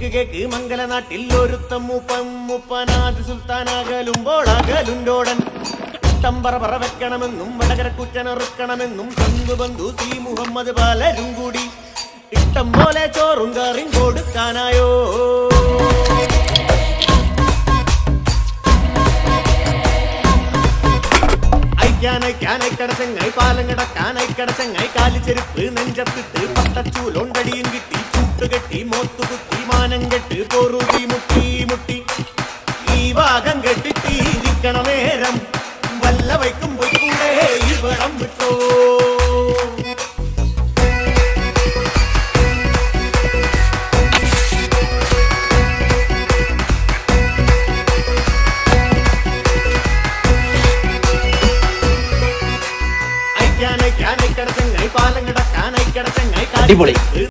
Cake cake മംഗലനാട്ടിൽ ഒരുത്തം മൂപ്പൻ മുപ്പനാദ് സുൽത്താനാകലുമ്പോൾ അകലുണ്ടോടൻ ഇഷ്ടം പറ വെക്കണമെന്നും വടകര കുറ്റനറുക്കണമെന്നും ബന്ധു ബന്ധു സി മുഹമ്മദ് പലരും കൂടി. ഇഷ്ടം പോലെ ചോറും കറിയും കൊടുക്കാനായോ? അയക്കാനയക്കാനായി കടച്ചങ്ങായി പാലം കിടക്കാനായി കടച്ചങ്ങായി കാലിച്ചെരുപ്പ് നെഞ്ചത്തിട്ട് പട്ടച്ചൂലോണ്ടടിയും കിട്ടി ചുട്ടുകെട്ടി മോത്തു தீவாகம் கட்டி தீரிக்கண நேரம். வல்ல வைக்கும் போய் கூட இவரம் விட்டோ அடிப்படை